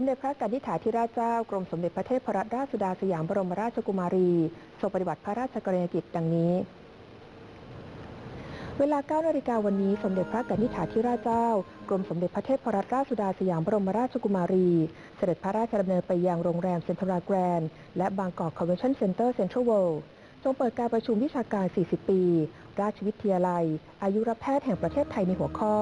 มเด็จพระกนิษฐาธิราชเจ้ากรมสมเด็จพระเทพรัตนราชสุดาสยามบรมราชกุมารีทรงปฏิบัติพระราชกรณียกิจดังนี้ เวลา 9 นาฬิกาวันนี้ สมเด็จพระกนิษฐาธิราชเจ้ากรมสมเด็จพระเทพรัตนราชสุดาสยามบรมราชกุมารี เสด็จพระราชดำเนินไปยังโรงแรมเซ็นทรัลแกรนด์และบางกอกคอนเวนชั่นเซ็นเตอร์เซ็นทรัลเวิลด์ทรงเปิดการประชุมวิชาการ 40 ปี ราชวิทยาลัย อายุรแพทย์แห่งประเทศไทยในหัวข้อ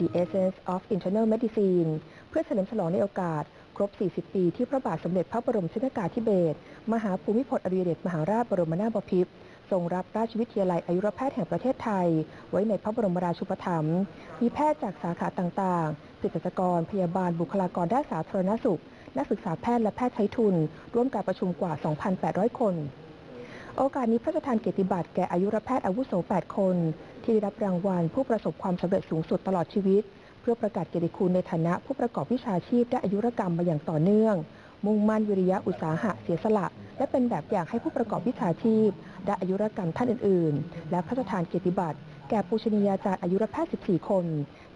The Essence of Internal Medicine เพื่อเฉลิมฉลองในโอกาส ครบ 40 ปีที่พระบาทสมเด็จพระบรมชนกาธิเบศรมหาภูมิพลอดุลยเดชมหาราชบรมนาถบพิตรทรงรับราชวิทยาลัยอายุรแพทย์แห่งประเทศไทย ไว้ในพระบรมราชูปถัมภ์มีแพทย์จากสาขาต่างๆเภสัชกร พยาบาลบุคลากรด้านสาธารณสุข นักศึกษาแพทย์และแพทย์ใช้ทุน ร่วมการประชุมกว่า 2,800 คน โอกาสนี้พระราชทานเกียรติบัตรแก่อายุรแพทย์อาวุโส 8 คน ที่ได้รับรางวัลผู้ประสบความสำเร็จสูงสุดตลอดชีวิต เพื่อประกาศเกียรติคุณในฐานะผู้ประกอบวิชาชีพด้านอายุรกรรมมาอย่างต่อเนื่อง มุ่งมั่นวิริยะอุตสาหะเสียสละ และเป็นแบบอย่างให้ผู้ประกอบวิชาชีพด้านอายุรกรรมท่านอื่น ๆ และพระราชทานเกียรติบัตรแก่ปูชนียาจารย์อายุรแพทย์ 14 คน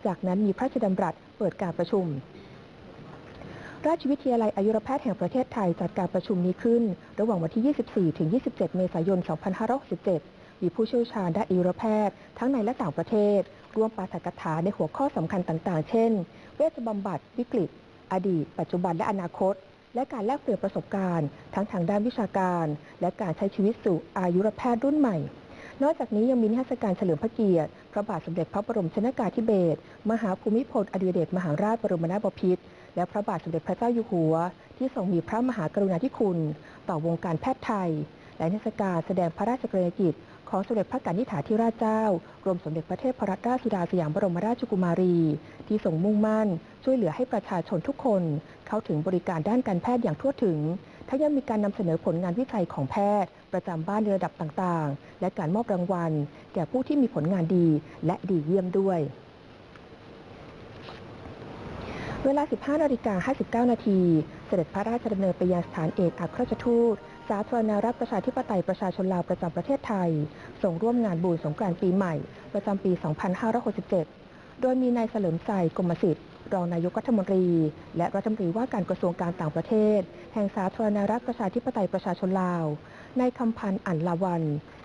จากนั้นมีพระราชดำรัสเปิดการประชุม ราชวิทยาลัยอายุรแพทย์แห่งประเทศไทยจัดการประชุมนี้ขึ้น ระหว่างวันที่ 24 ถึง 27 เมษายน 2567 มีผู้เชี่ยวชาญด้านอายุรแพทย์ทั้งในและต่างประเทศ ร่วมปาฐกถาในหัวข้อสำคัญต่างๆ เช่น เวชบำบัด วิกฤต อดีต ปัจจุบันและอนาคต และการแลกเปลี่ยนประสบการณ์ ทั้งทางด้านวิชาการ และการใช้ชีวิตสู่อายุรแพทย์รุ่นใหม่นอกจากนี้ยังมีนิทรรศการเฉลิมพระเกียรติ พระบาทสมเด็จพระบรมชนกาธิเบศร มหาภูมิพลอดุลยเดชมหาราชบรมนาถบพิตร และพระบาทสมเด็จพระเจ้าอยู่หัว ที่ทรงมีพระมหากรุณาธิคุณ ต่อวงการแพทย์ไทย และนิทรรศการแสดงพระราชกรณียกิจ ของสมเด็จพระกนิษฐาธิราชเจ้ากรมสมเด็จพระเทพรัตนราชสุดาสยามบรมราชกุมารี ที่ทรงมุ่งมั่น ช่วยเหลือให้ประชาชนทุกคน เข้าถึงบริการด้านการแพทย์อย่างทั่วถึงทั้งยังมีการนำเสนอผลงานวิจัยของแพทย์ ประจำบ้านในระดับต่างๆ และการมอบรางวัล แก่ผู้ที่มีผลงานดีและดีเยี่ยมด้วย เวลา 15นาฬิกา59 นาที เสด็จพระราชดำเนินไปยังสถานเอกอัครราชทูต สาธารณรัฐประชาธิปไตยประชาชนลาวประจำประเทศไทย ส่งร่วมงานบุญสงกรานต์ปีใหม่ ประจำปี 2567 โดยมีนายเฉลิมใจกรมสิทธิ์รองนายกรัฐมนตรี และรัฐมนตรีว่าการกระทรวงการต่างประเทศ แห่งสาธารณรัฐประชาธิปไตยประชาชนลาว นายคำพันธ์อั๋นลาวัน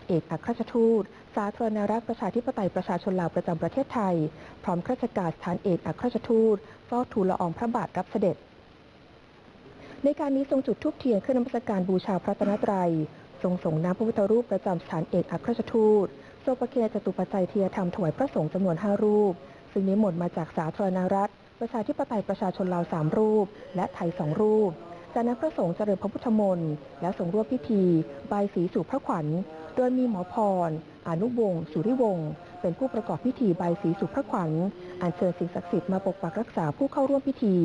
เอกอัครราชทูต สาธารณรัฐประชาธิปไตยประชาชนลาวประจำประเทศไทย พร้อมข้าราชการสถานเอกอัครราชทูตเฝ้าทูลละอองพระบาทรับเสด็จ ในการนี้ทรงจุดธูปเทียนขึ้นนมัสการบูชาพระตนตรัย ทรงส่งน้ำพระพุทธรูปประจำสถานเอกอัครราชทูตทรงประเคนจตุปัจจัยเทียธรรมถวายพระสงฆ์จำนวน 5 รูป ซึ่งนิมนต์มาจากสาธารณรัฐ ประชาธิปไตยประชาชนลาว 3 รูป และไทย 2 รูป จากนั้นพระสงฆ์เจริญพระพุทธมนต์แล้วทรงร่วมพิธีบายสีสู่พระขวัญ โดยมีหมอพร อนุวงศ์สุริวงศ์ เป็นผู้ประกอบพิธีใบสีสู่พระขวัญ อัญเชิญสิ่งศักดิ์สิทธิ์มาปกปักรักษาผู้เข้าร่วมพิธี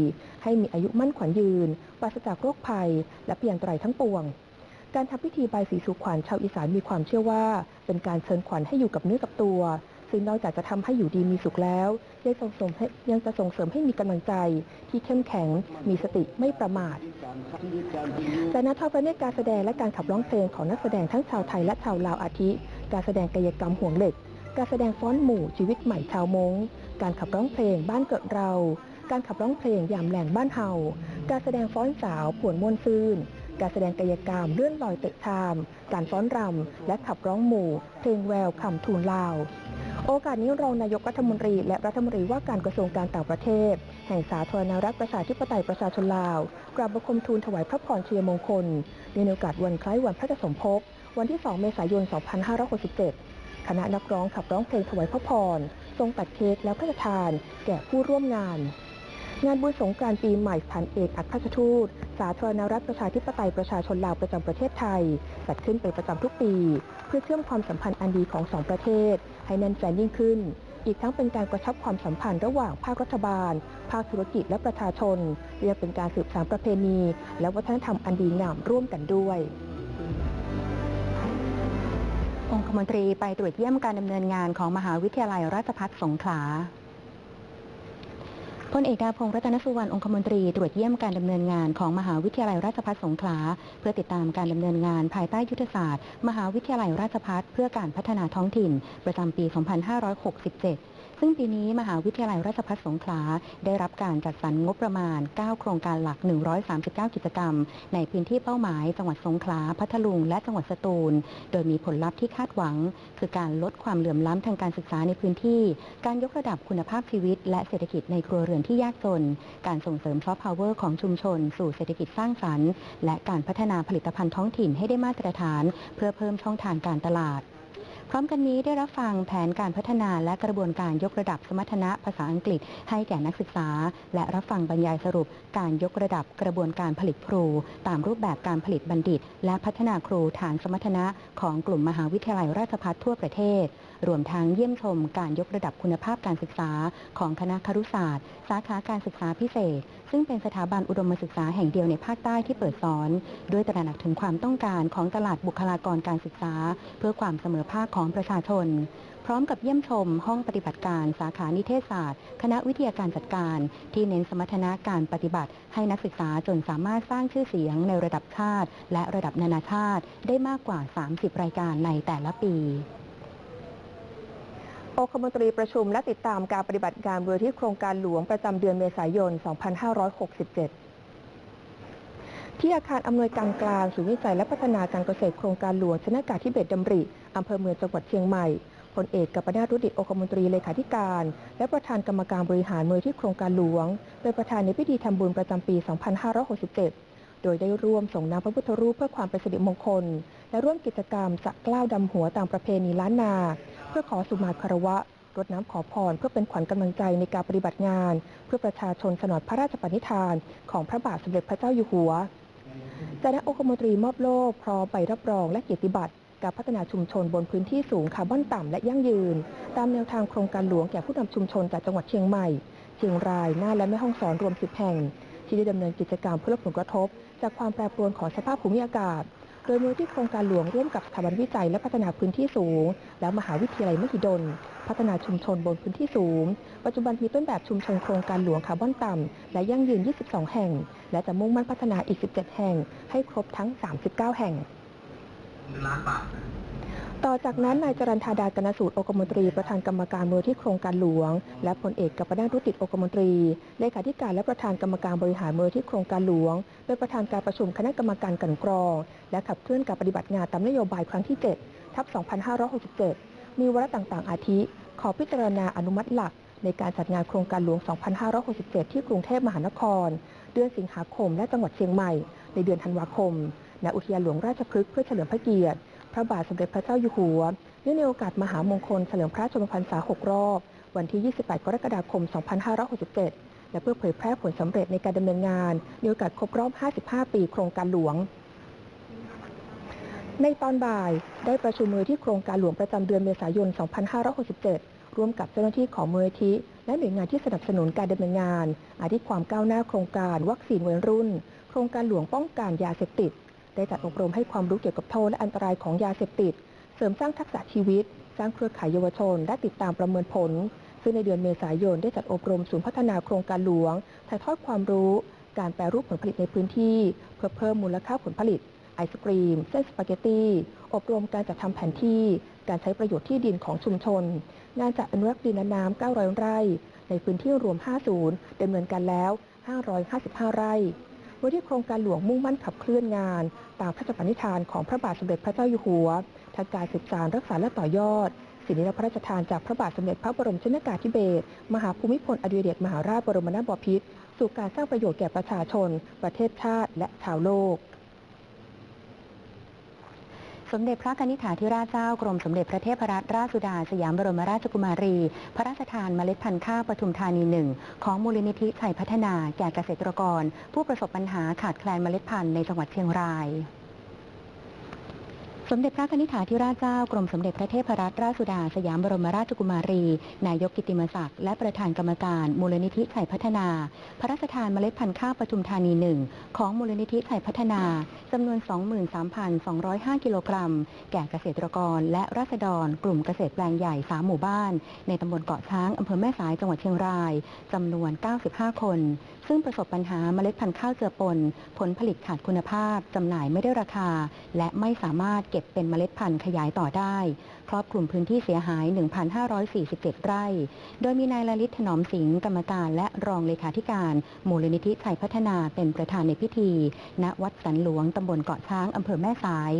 ให้มีอายุมั่นขวัญยืนปราศจากโรคภัย และเพียงไตรทั้งปวง การทำพิธีใบสีสู่ขวัญชาวอีสานมีความเชื่อว่า เป็นการเชิญขวัญให้อยู่กับเนื้อกับตัว ซึ่งนอกจากจะทำให้อยู่ดีมีสุขแล้วยังส่งเสริมให้ยังจะส่งเสริมให้มีกำลังใจ ที่เข้มแข็งมีสติไม่ประมาทจากนั้นทอดพระเนตรการแสดงและการขับร้องเพลงของนักแสดงทั้งชาวไทยและชาวลาวอาทิ การแสดงกายกรรมห่วงเหล็ก การแสดงฟ้อนหมู่ชีวิตใหม่ชาวมงการขับร้องเพลงบ้านเกิดเรา การขับร้องเพลงยามแหลงบ้านเฮา การแสดงฟ้อนสาวผวนมวนซื่น การแสดงกายกรรมเลื่อนลอยเตะชาม การฟ้อนรำ และขับร้องหมู่ เพลงแววคำทูลลาว โอกาสนี้รองนายกรัฐมนตรีและรัฐมนตรีว่าการกระทรวงการต่างประเทศ แห่งสาธารณรัฐประชาธิปไตยประชาชนลาวกราบบังคมทูลถวายพระพรเชัยมงคลในโอกาสวันคล้ายวันพระสมภพวันที่ 2 เมษายน 2567 คณะนักร้องขับร้องเพลงถวายพระพร ทรงตัดเค้กแล้วพระราชทาน แก่ผู้ร่วมงาน งานบุญสงกรานต์ปีใหม่สถานเอกอัครราชทูต สาธารณรัฐประชาธิปไตยประชาชนลาวประจำประเทศไทย จัดขึ้นเป็นประจำทุกปี เพื่อเชื่อมความสัมพันธ์อันดีของสองประเทศ ให้แน่นแฟนยิ่งขึ้น อีกทั้งเป็นการกระชับความสัมพันธ์ระหว่างภาครัฐบาล ภาคธุรกิจและประชาชนเรียกเป็นการสืบสานประเพณี และวัฒนธรรมอันดีงามร่วมกันด้วย องคมนตรีไปตรวจเยี่ยมการดำเนินงานของมหาวิทยาลัยราชภัฏสงขลา พลเอกดาพงศ์รัตนสุวรรณองคมนตรีตรวจเยี่ยมการดำเนินงานของมหาวิทยาลัยราชภัฏสงขลา เพื่อติดตามการดำเนินงานภายใต้ยุทธศาสตร์ มหาวิทยาลัยราชภัฏเพื่อการพัฒนาท้องถิ่น ประจำปี 2567ซึ่งปีนี้มหาวิทยาลัยราชภัฏสงขลาได้รับการจัดสรรงบประมาณ 9 โครงการหลัก 139 กิจกรรม ในพื้นที่เป้าหมาย จังหวัดสงขลา พัทลุง และจังหวัดสตูล โดยมีผลลัพธ์ที่คาดหวัง คือการลดความเหลื่อมล้ำทางการศึกษาในพื้นที่ การยกระดับคุณภาพชีวิต และเศรษฐกิจในครัวเรือนที่ยากจน การส่งเสริมซอฟต์พาวเวอร์ของชุมชน สู่เศรษฐกิจสร้างสรรค์ และการพัฒนาผลิตภัณฑ์ท้องถิ่นให้ได้มาตรฐาน เพื่อเพิ่มช่องทางการตลาด พร้อมกันนี้ได้รับฟังแผนการพัฒนาและกระบวนการยกระดับสมรรถนะภาษาอังกฤษให้แก่นักศึกษา และรับฟังบรรยายสรุปการยกระดับกระบวนการผลิตครู ตามรูปแบบการผลิตบัณฑิต และพัฒนาครูฐานสมรรถนะของกลุ่มมหาวิทยาลัยราชภัฏทั่วประเทศ รวมทั้งเยี่ยมชมการยกระดับคุณภาพการศึกษา ของคณะครุศาสตร์ สาขาการศึกษาพิเศษ ซึ่งเป็นสถาบันอุดมศึกษาแห่งเดียวในภาคใต้ที่เปิดสอน ด้วยตระหนักถึงความต้องการของตลาดบุคลากรการศึกษา เพื่อความเสมอภาคของประชาชน พร้อมกับเยี่ยมชมห้องปฏิบัติการสาขานิเทศศาสตร์ คณะวิทยาการจัดการ ที่เน้นสมรรถนะการปฏิบัติ ให้นักศึกษาจนสามารถสร้างชื่อเสียงในระดับชาติ และระดับนานาชาติ ได้มากกว่า 30 รายการในแต่ละปีองคมนตรีประชุมและติดตามการปฏิบัติงานเรือที่โครงการหลวงประจำเดือนเมษายน 2567 ที่อาคารอำนวยการกลางศูนย์วิจัยและพัฒนาการเกษตรโครงการหลวงชนะกาธิเบศดำริอำเภอเมืองจังหวัดเชียงใหม่พลเอกกัปนาถรุดิตอคมนตรีเลขาธิการ และประธานกรรมการบริหารมือที่โครงการหลวง เป็นประธานในพิธีทำบุญประจำปี 2567 โดยได้ร่วมส่งน้ำพระพุทธรูปเพื่อความเป็นสิริมงคล และร่วมกิจกรรมสระกล้าวดำหัวตามประเพณีล้านนา เพื่อขอสุมาคารวะรดน้ำขอพรเพื่อเป็นขวัญกำลังใจในการปฏิบัติงาน เพื่อประชาชนสนองพระราชปณิธาน ของพระบาทสมเด็จพระเจ้าอยู่หัว จากนั้นองคมนตรีมอบโล่พร้อมใบรับรองและเกียรติบัตรการพัฒนาชุมชนบนพื้นที่สูงคาร์บอนต่ำและยั่งยืน ตามแนวทางโครงการหลวงแก่ผู้นำชุมชนจากจังหวัดเชียงใหม่ เชียงรายน่านและแม่ฮ่องสอนรวม 10 แห่ง ที่ได้ดำเนินกิจกรรมเพื่อลดผลกระทบ จากความแปรปรวนของสภาพภูมิอากาศ โดยมูลที่โครงการหลวงร่วมกับสถาบันวิจัยและพัฒนาพื้นที่สูง และมหาวิทยาลัยมหิดล พัฒนาชุมชนบนพื้นที่สูง ปัจจุบันมีต้นแบบชุมชนโครงการหลวงคาร์บอนต่ำและยั่งยืน 22 แห่ง และจะมุ่งมั่นพัฒนาอีก 17 แห่ง ให้ครบทั้ง 39 แห่งล้านบาท ต่อจากนั้นนายจรันธาดากนสูตรองคมนตรี ประธานกรรมการมูลที่โครงการหลวง และพลเอกกัปนาถรุติตองคมนตรี เลขาธิการและประธานกรรมการบริหารมูลที่โครงการหลวง เป็นประธานการประชุมคณะกรรมการกลันกรอง และขับเคลื่อนการปฏิบัติงานตามนโยบายครั้งที่ 7 ทับ 2567 มีวาระต่างๆ อาทิ ขอพิจารณาอนุมัติหลัก ในการจัดงานโครงการหลวง 2567 ที่กรุงเทพมหานคร เดือนสิงหาคมและจังหวัดเชียงใหม่ ในเดือนธันวาคม ณ อุทยานหลวงราชพฤกษ์เพื่อเฉลิมพระเกียรติ พระบาทสมเด็จพระเจ้าอยู่หัว เนื่องในโอกาสมหามงคลเฉลิมพระชนมพรรษา 6 รอบ วันที่ 28 กรกฎาคม 2567 และเพื่อเผยแพร่ผลสำเร็จในการดำเนินงาน ในโอกาสครบรอบ 55 ปีโครงการหลวง ในตอนบ่ายได้ประชุมมือที่โครงการหลวงประจำเดือนเมษายน 2567 ร่วมกับเจ้าหน้าที่ของมูลนิธิและหน่วยงานที่สนับสนุนการดำเนินงาน อาทิความก้าวหน้าโครงการวัคซีนวัยรุ่น โครงการหลวงป้องกันยาเสพติด ได้จัดอบรมให้ความรู้เกี่ยวกับโทษและอันตรายของยาเสพติด เสริมสร้างทักษะชีวิต สร้างเครือข่ายเยาวชน และติดตามประเมินผล ซึ่งในเดือนเมษายนได้จัดอบรมศูนย์พัฒนาโครงการหลวง ถ่ายทอดความรู้ การแปรรูปผลผลิตในพื้นที่ เพื่อเพิ่มมูลค่าผลผลิต ไอศกรีม เส้นสปาเกตตีอบรมการจัดทำแผนที่ การใช้ประโยชน์ที่ดินของชุมชน งานจัดอนุรักษ์ดินและน้ำ900 ไร่ ในพื้นที่รวม 5 ศูนย์ดำเนินการแล้ว 555 ไร่ พื่อที่โครงการหลวงมุ่งมั่นขับเคลื่อนงาน ตามพระราชปณิธานของพระบาทสมเด็จพระเจ้าอยู่หัวทางการศึกษารักษาและต่อยอดสิ่งนี้พระราชทานจากพระบาทสมเด็จพระบรมชนกาธิเบศรมหาภูมิพลอดุลยเดชมหาราชบรมนาถบพิตรสู่การสร้างประโยชน์แก่ประชาชน ประเทศชาติ และชาวโลก สมเด็จพระกนิษฐาธิราชเจ้ากรมสมเด็จพระเทพรัตนราชสุดาสยามบรมราชกุมารี พระราชทานเมล็ดพันธุ์ข้าวปทุมธานีหนึ่งของมูลนิธิชัยพัฒนาแก่เกษตรกร ผู้ประสบปัญหาขาดแคลนเมล็ดพันธุ์ในจังหวัดเชียงรายสมเด็จพระนิธิาธิราชเจ้ากรมสมเด็จพระเทพรัตนราชสุดาสยามบรมราชกุมารี นายกกิติมศักดิ์และประธานกรรมการมูลนิธิไข่พัฒนา พระราชทานเมล็ดพันธุ์ข้าวปทุมธานีหนึ่งของมูลนิธิไข่พัฒนา จำนวน 23,205 กิโลกรัม แก่เกษตรกร และราษฎร กลุ่มเกษตรแปลงใหญ่ 3 หมู่บ้าน ในตำบลเกาะช้างอำเภอแม่สายจังหวัดเชียงรายจำนวน 95 คน ซึ่งประสบปัญหาเมล็ดพันธุ์ข้าวเจือปน ผลผลิตขาดคุณภาพจำหน่ายไม่ได้ราคา และไม่สามารถเก็บเป็นเมล็ดพันธุ์ขยายต่อได้ครอบคลุมพื้นที่เสียหาย 1,547 ไร่ โดยมีนายลลิตถนอมสิงห์กรรมการและรองเลขาธิการมูลนิธิไทยพัฒนาเป็นประธานในพิธี ณวัดสันหลวงตำบลเกาะช้างอำเภอแม่สาย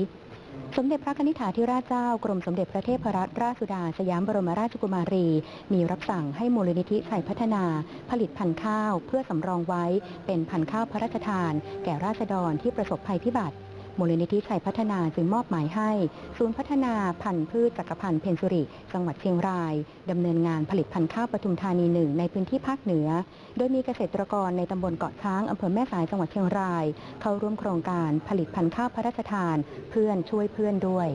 สมเด็จพระนิธิถาธิราชเจ้ากรมสมเด็จพระเทพรัตนราชสุดาสยามบรมราชกุมารี มีรับสั่งให้มูลนิธิไทยพัฒนา ผลิตพันธุ์ข้าว เพื่อสำรองไว้เป็นพันธุ์ข้าวพระราชทาน แก่ราษฎรที่ประสบภัยพิบัติ มูลนิธิชัยพัฒนาจึงมอบหมายให้ ศูนย์พัฒนาพันธุ์พืชจักรพันธ์เพนสุริ จังหวัดเชียงราย ดำเนินงานผลิตพันธุ์ข้าวปทุมธานีหนึ่งในพื้นที่ภาคเหนือ โดยมีเกษตรกรในตำบลเกาะช้างอำเภอแม่สายจังหวัดเชียงราย เข้าร่วมโครงการผลิตพันธุ์ข้าวพระราชทาน เพื่อนช่วยเพื่อนด้วย